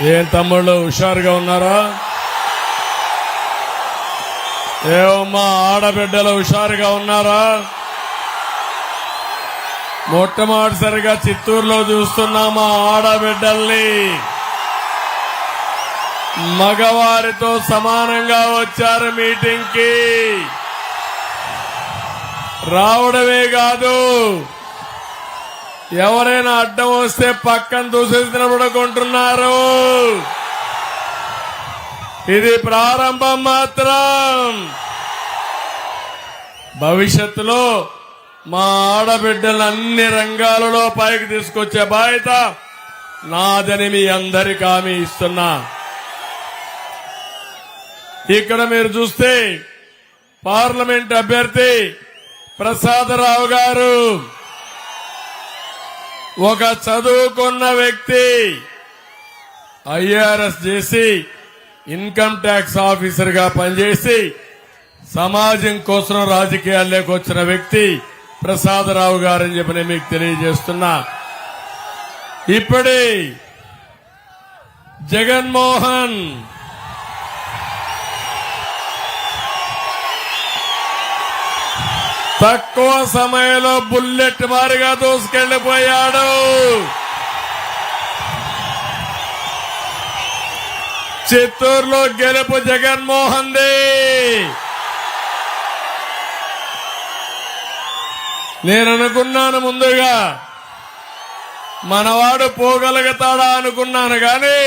ఏం తమ్ముళ్ళు హుషారుగా ఉన్నారా? ఏమమ్మా ఆడబిడ్డలు హుషారుగా ఉన్నారా? మొట్టమొదటిసారిగా చిత్తూరులో చూస్తున్నా మా ఆడబిడ్డల్ని. మగవారితో సమానంగా వచ్చారు మీటింగ్కి రావడమే కాదు ఎవరైనా అడ్డం వస్తే పక్కన దూసేసినప్పుడుకుంటున్నారు ఇది ప్రారంభం మాత్రం. భవిష్యత్తులో మా ఆడబిడ్డలు అన్ని రంగాలలో పైకి తీసుకొచ్చే బాధ్యత నాదని మీ అందరికి హామీ ఇస్తున్నా. ఇక్కడ మీరు చూస్తే పార్లమెంట్ అభ్యర్థి ప్రసాదరావు గారు. ఒక చదువుకున్న వ్యక్తి ఐఆర్ఎస్ చేసి ఇన్కమ్ ట్యాక్స్ ఆఫీసర్గా పనిచేసి సమాజం కోసం రాజకీయాల్లోకి వచ్చిన వ్యక్తి ప్రసాదరావు గారని చెప్పి నేను మీకు తెలియజేస్తున్నా. ఇప్పుడే జగన్మోహన్ తక్కువ సమయంలో బుల్లెట్ మారిగా దూసుకెళ్ళిపోయాడు చిత్తూరులో గెలుపు జగన్మోహన్ ది. నేను అనుకున్నాను ముందుగా మనవాడు పోగలుగుతాడా అనుకున్నాను కానీ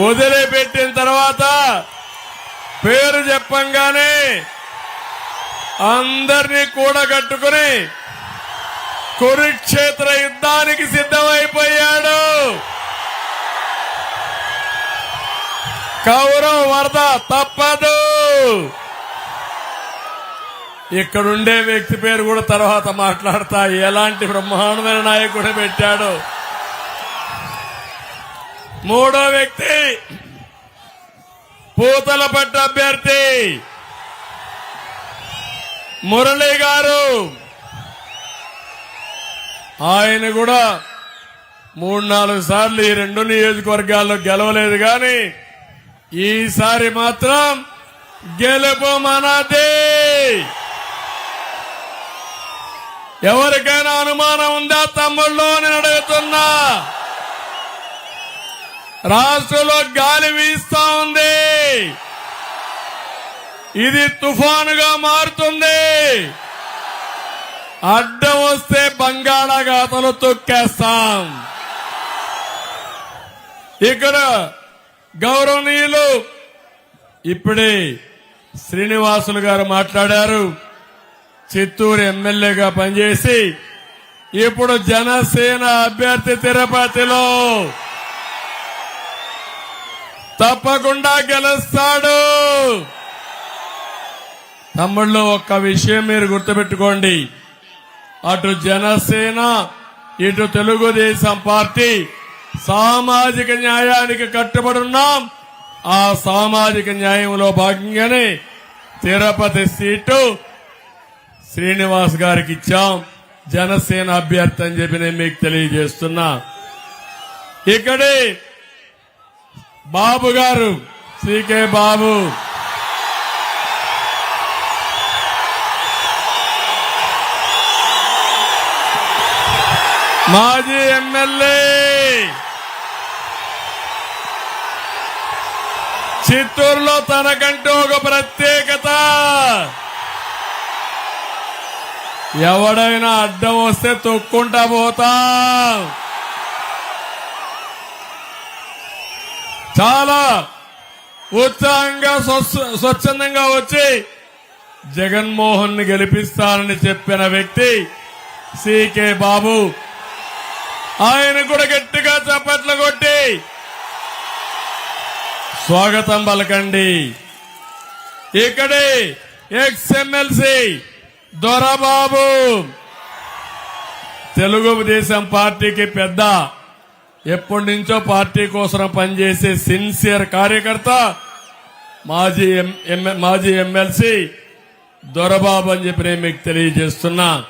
వదిలిపెట్టిన తర్వాత పేరు చెప్పంగానే అందరినీ కూడగట్టుకుని కురుక్షేత్ర యుద్ధానికి సిద్ధమైపోయాడు. కౌరవ వరద తప్పదు. ఇక్కడుండే వ్యక్తి పేరు కూడా తర్వాత మాట్లాడతా. ఎలాంటి బ్రహ్మాండమైన నాయకుడు పెట్టాడు. మూడో వ్యక్తి పూతల పట్టు అభ్యర్థి. మురళి గారు! ఆయన కూడా మూడు నాలుగు సార్లు ఈ రెండు నియోజకవర్గాల్లో గెలవలేదు కానీ ఈసారి మాత్రం గెలుపు మనదే ఎవరికైనా అనుమానం ఉందా? తమ్ముళ్ళు నేను అడుగుతున్నా! రాష్ట్రంలో గాలి వీస్తా ఉంది! ఇది తుఫానుగా మారుతుంది. అడ్డం వస్తే బంగాళాఘాతలు తొక్కేస్తాం. ఇక్కడ గౌరవనీయులు ఇప్పుడే శ్రీనివాసులు గారు మాట్లాడారు. చిత్తూరు ఎమ్మెల్యేగా పనిచేసి ఇప్పుడు జనసేన అభ్యర్థి తిరుపతిలో తప్పకుండా గెలుస్తాడు. తమ్ముళ్ళు ఒక్క విషయం మీరు గుర్తుపెట్టుకోండి. అటు జనసేన ఇటు తెలుగుదేశం పార్టీ సామాజిక న్యాయానికి కట్టుబడి ఉన్నాం ఆ సామాజిక న్యాయంలో భాగంగానే తిరుపతి సీటు శ్రీనివాస్ గారికి ఇచ్చాం. జనసేన అభ్యర్థి అని చెప్పి నేను మీకు తెలియజేస్తున్నా. ఇక్కడే బాబు గారు సీకే బాబు. మాజీ ఎమ్మెల్యే చిత్తూరులో తనకంటూ ఒక ప్రత్యేకత. ఎవడైనా అడ్డం వస్తే తొక్కుంటా పోతా. చాలా ఉత్సాహంగా స్వచ్ఛ- స్వచ్ఛందంగా వచ్చి జగన్మోహన్ని గెలిపిస్తానని చెప్పిన వ్యక్తి సికే బాబు. ఆయన కూడా గట్టిగా చప్పట్లు కొట్టి. స్వాగతం పలకండి. ఇక్కడే ఎక్స్ఎమ్మెల్సీ దొరబాబు. తెలుగుదేశం పార్టీకి పెద్ద ఎప్పటి నుంచో పార్టీ కోసం పనిచేసే సిన్సియర్ కార్యకర్త మాజీ ఎం- మాజీ ఎమ్మెల్సీ దొరబాబు అని చెప్పి నేను మీకు తెలియజేస్తున్నా.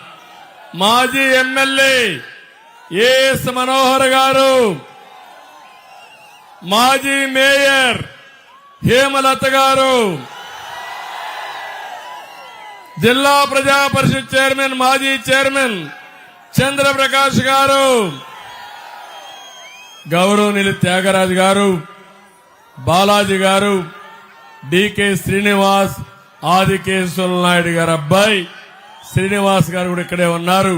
మాజీ ఎమ్మెల్యే ఏఎస్ మనోహర్ గారు మాజీ మేయర్ హేమలత గారు జిల్లా ప్రజా పరిషత్ చైర్మన్ మాజీ చైర్మన్ చంద్రప్రకాష్ గారు గౌరవనీయులు త్యాగరాజు గారు బాలాజీ గారు డికే శ్రీనివాస్ ఆదికేశ్వర నాయుడు గారు అబ్బాయి శ్రీనివాస్ గారు కూడా ఇక్కడే ఉన్నారు.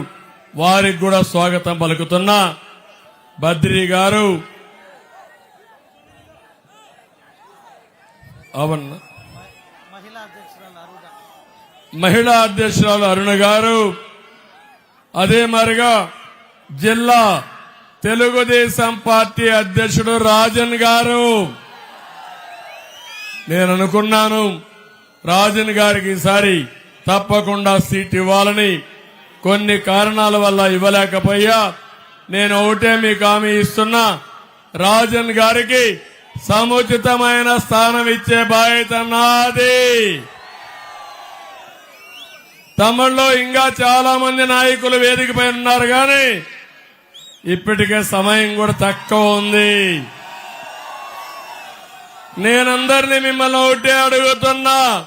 వారికి కూడా స్వాగతం పలుకుతున్నా బద్రి గారు. అవునా మహిళా అధ్యక్షురాలు అరుణ మహిళా అధ్యక్షురాలు అరుణ గారు. అదే మరిగా జిల్లా తెలుగుదేశం పార్టీ అధ్యక్షుడు రాజన్ గారు. నేను అనుకున్నాను రాజన్ గారికి ఈసారి తప్పకుండా సీట్ ఇవ్వాలని కొన్ని కారణాల వల్ల ఇవ్వలేకపోయా. నేను ఒకటే మీకు హామీ ఇస్తున్నా. రాజన్ గారికి సముచితమైన స్థానం ఇచ్చే బాధ్యత నాది. తమిళ్ళో ఇంకా చాలా మంది నాయకులు వేదికపై ఉన్నారు కానీ ఇప్పటికే సమయం కూడా తక్కువ ఉంది. నేనందరినీ మిమ్మల్ని ఒకటే అడుగుతున్నా.